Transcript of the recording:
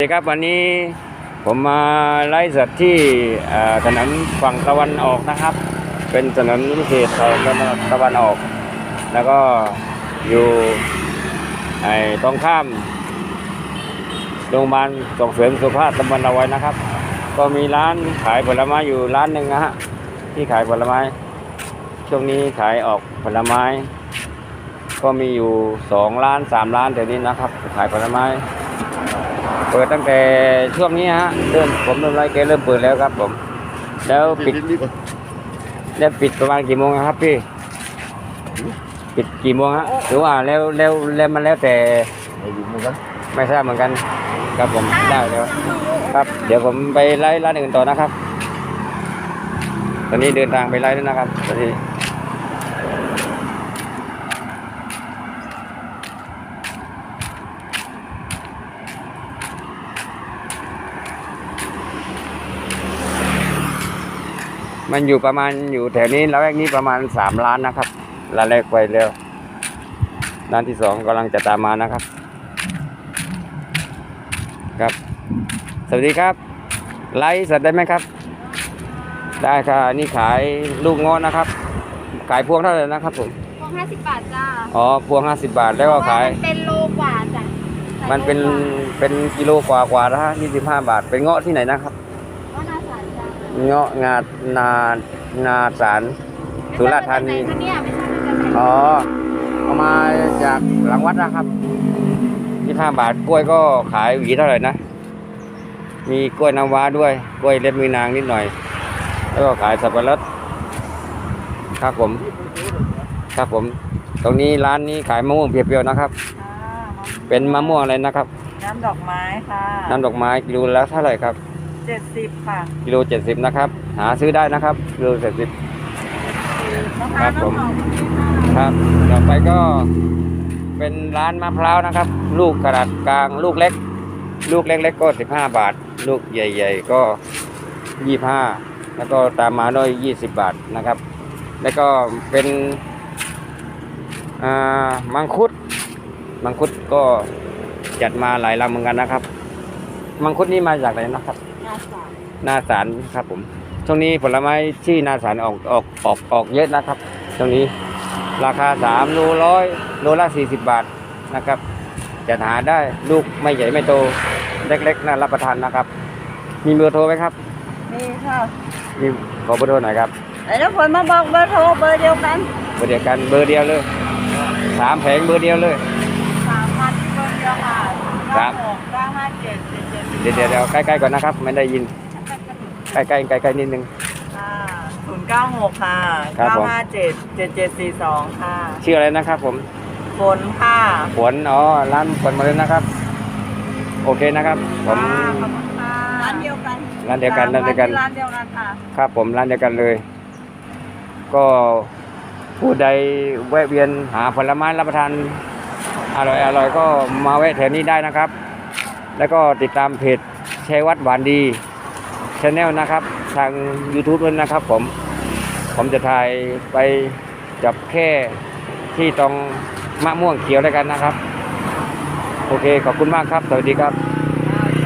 สวัสดีครับวันนี้ผมมาไลฟ์สดที่เอ่ถนนฝั่งตะวันออกนะครับ เป็นถนนพิเศษของตะวันออก แล้วก็อยู่ไอ้ตรงข้ามโรงพยาบาลส่งเสริมสุขภาพตำบลเอาไว้นะครับ ก็มีร้านขายผลไม้อยู่ร้านหนึ่งนะฮะที่ขายผลไม้ ช่วงนี้ขายออกผลไม้ ก็มีอยู่สองร้านสามร้านแถวนี้นะครับ ขายผลไม้ เปิดตั้งแต่ช่วงนี้ฮะเริ่มผมเริ่มไล่แกเริ่มเปิดแล้วครับ ผม แล้วปิดแล้วปิดประมาณกี่โมงครับพี่ ปิดกี่โมงฮะหรือว่าแล้วแล้วแล้วมันแล้วแต่ไม่รู้เหมือนกันไม่ทราบเหมือนกันครับผมได้แล้วครับ เดี๋ยวผมไปไล่ร้านอื่นต่อนะครับ ตอนนี้เดินทางไปไล่แล้วนะครับตอนนี้ มันอยู่ประมาณอยู่แถวนี้แล้วแรกนี้ประมาณสามล้านนะครับร้านแรกไปแล้วร้านที่สองกำลังจะตามมานะครับ ครับ สวัสดีครับ ไลฟ์สดได้ไหมครับ ได้ค่ะนี่ขายลูกเงอนะครับ ขายพวงเท่าไหร่นะครับผมพวงห้าสิบบาทจ้าอ๋อพวงห้าสิบบาทแล้วก็ขายมันเป็นโลกว่าจ้ะมันเป็นเป็นกิโลกว่ากว่านะฮะยี่สิบห้าบาท เป็นเงาะที่ไหนนะครับก็น่าสารจ้า เงาะงานานาสารสุราษฎร์ธานี ไม่ใช่เนี่ยไม่ใช่มันจะเป็นอ๋อเอามาจากหลังวัดนะครับยี่ห้าบาทกล้วยก็ขายหวีเท่าไหร่นะ มีกล้วยน้ำว้าด้วย กล้วยเล็บมือนางนิดหน่อย แล้วก็ขายสับปะรดครับผม ครับผม ตรงนี้ร้านนี้ขายมะม่วงเปรี้ยวๆนะครับ เป็นมะม่วงอะไรนะครับ น้ำดอกไม้ค่ะน้ำดอกไม้กิโลละเท่าไหร่ครับ เจ็ดสิบค่ะกิโลเจ็ดสิบนะครับ หาซื้อได้นะครับกิโลเจ็ดสิบมะพครัร้าวบผมน้ำหอมครับต่อไปก็เป็นร้านมะพร้าวนะครับ ลูกขนาดกลางลูกเล็ก ลูกเล็กๆก็สิบห้าบาท ลูกใหญ่ ๆ ก็ยี่ห้าแล้วก็ตามมาด้วยยี่สิบบาทนะครับ แล้วก็เป็นอ่ามังคุด มังคุดก็จัดมาหลายลำเหมือนกันนะครับ มังคุดนี่มาจากไหนนะครับ น่าสารนาสารครับผมช่วงนี้ผลไม้ที่นาสารออกออกออกออกเยอะนะครับช่วงนี้ราคาสามโลร้อยโลละสี่สิบบาทนะครับ จะหาได้ลูกไม่ใหญ่ไม่โตเล็กๆน่ารับประทานนะครับ มีเบอร์โทรไหมครับนี่ค่ะมีขอเบอร์โทรหน่อยครับไอ้ทุกคนมาบอกเบอร์โทรเบอร์เดียวกัน เบอร์เดียวกันเบอร์เดียวเลยสามแผงเบอร์เดียวเลยสามพันเบอร์เดียวค่ะครัเก้าบ ดเจ็ดเดี๋ยวเดี๋ยวเดี๋ยวใกล้ๆก่อนนะครับ ไม่ได้ยิน ใกล้ๆใกล้ๆนิดนึงค่ะศูนย์เก้าหกค่ะครับเก้าผม ห้าเจ็ดเจ็ดเจ็ดสี่สองค่ะชื่ออะไรนะครับผมฝนค่ะฝนอ๋อร้านฝนมาเลยนะครับ โอเคนะครับ ผมค่ะขอบคุณค่ะร้านเดียวกันร้านเดียวกันร้านเดียวกัน ร้านเดียวกันค่ะ ครับผมร้านเดียวกันเลย ก็ผู้ใดแวะเวียนหาผลไม้รับประทานอร่อยอร่อยก็มาแวะแถวนี้ได้นะครับ แล้วก็ติดตามเพจชัยวัดหวานดีชาแนลนะครับ ทาง YouTube ด้วยนะครับผม ผมจะถ่ายไปจับแค่ที่ตรงมะม่วงเขียวแล้วกันนะครับ โอเค ขอบคุณมากครับ สวัสดีครับ